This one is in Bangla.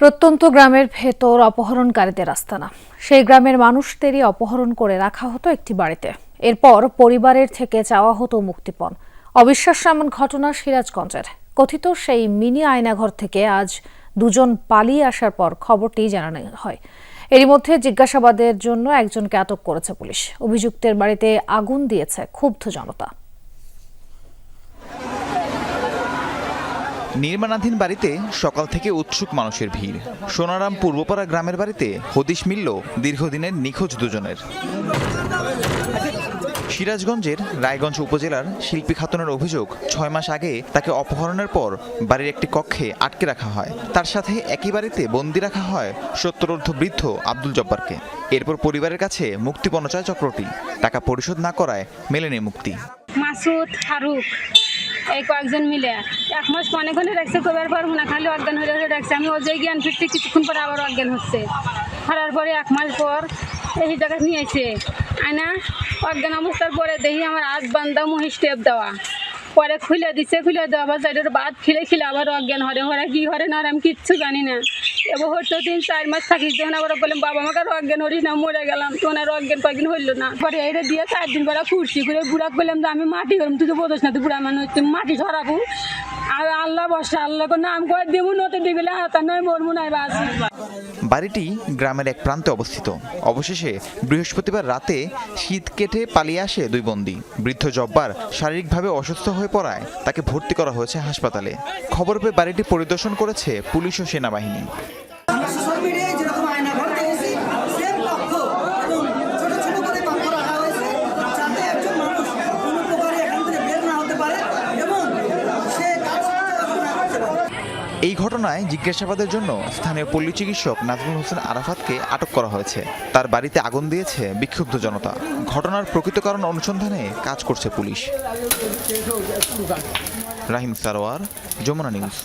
প্রত্যন্ত গ্রামের ভেতর অপহরণকারীদের আস্তানা। সেই গ্রামের মানুষদেরই অপহরণ করে রাখা হতো একটি বাড়িতে। এরপর পরিবারের থেকে চাওয়া হতো মুক্তিপণ। অবিশ্বাস্য এমন ঘটনা সিরাজগঞ্জের। কথিত সেই মিনি আয়নাঘর থেকে আজ দুজন পালিয়ে আসার পর খবরটি জানানো হয়। এরই মধ্যে জিজ্ঞাসাবাদের জন্য একজনকে আটক করেছে পুলিশ। অভিযুক্তের বাড়িতে আগুন দিয়েছে ক্ষুব্ধ জনতা। নির্মাণাধীন বাড়িতে সকাল থেকে উৎসুক মানুষের ভিড়। সোনারাম পূর্বপাড়া গ্রামের বাড়িতে হদিশ মিলল দীর্ঘদিনের নিখোঁজ দুজনের। সিরাজগঞ্জের রায়গঞ্জ উপজেলার শিল্পী খাতুনের অভিযোগ, ছয় মাস আগে তাকে অপহরণের পর বাড়ির একটি কক্ষে আটকে রাখা হয়। তার সাথে একই বাড়িতে বন্দি রাখা হয় সত্তরোর্ধ বৃদ্ধ আব্দুল জব্বারকে। এরপর পরিবারের কাছে মুক্তিপণ চায় চক্রটি। টাকা পরিশোধ না করায় মেলেনি মুক্তি। মাসুদ ফারুক। এই কয়েকজন মিলে। এক মাস অনেক ঘণ্টা রাখছে কবার পর মনে খালি অজ্ঞান হয়ে হয়ে রাখছে আমি ওই যে জ্ঞান ফিরছি, কিছুক্ষণ পরে আবার অজ্ঞান হচ্ছে। হারার পরে এক মাস পর এই জায়গা নিয়েছে আয়না, অজ্ঞান অবস্থার পরে দেখি আমার হাত বান্ধা মহিষ টেপ দেওয়া। পরে খুলে দিছে, খুলে দেওয়া, আবার সাইডের বাদ খিলে খিলে আবার অজ্ঞান হরে হরে, কি হরে না আর আমি কিচ্ছু জানি না। এবার হয়তো তিন চার মাস থাকিস, যখন আবার বললাম, বাবা, আমাকে অজ্ঞান হরিস না, মরে গেলাম। তখন আর অজ্ঞান কয়েকদিন হইল না। পরে এটা দিয়ে চার দিন পরে খুশি করে বুড়া বললাম যে, আমি মাটি করলাম তুই তো বোধস না, তুই বুড়া মানুষ মাটি ধরাবো আর আল্লাহ বসে নাম বাড়িটি গ্রামের এক প্রান্তে অবস্থিত। অবশেষে বৃহস্পতিবার রাতে শীত কেটে পালিয়ে আসে দুই বন্দী। বৃদ্ধ জব্বার শারীরিকভাবে অসুস্থ হয়ে পড়ায় তাকে ভর্তি করা হয়েছে হাসপাতালে। খবর পেয়ে বাড়িটি পরিদর্শন করেছে পুলিশ ও সেনাবাহিনী আমরা সোশ্যাল মিডিয়ায় যেরকম আয়না ঘর দেখেছি সেম কক্ষ এবং ছোট ছোট করে কক্ষ রাখা হয়েছে যাতে একজন মানুষ কোনো প্রকারে এখান থেকে বের না হতে পারে এবং সে কাজ না করতে পারে এই ঘটনায় জিজ্ঞাসাবাদের জন্য স্থানীয় পল্লী চিকিৎসক নাজমুল হোসেন আরাফাতকে আটক করা হয়েছে। তার বাড়িতে আগুন দিয়েছে বিক্ষুব্ধ জনতা। ঘটনার প্রকৃত কারণ অনুসন্ধানে কাজ করছে পুলিশ। রাহিম সারোয়ার, যমুনা নিউজ।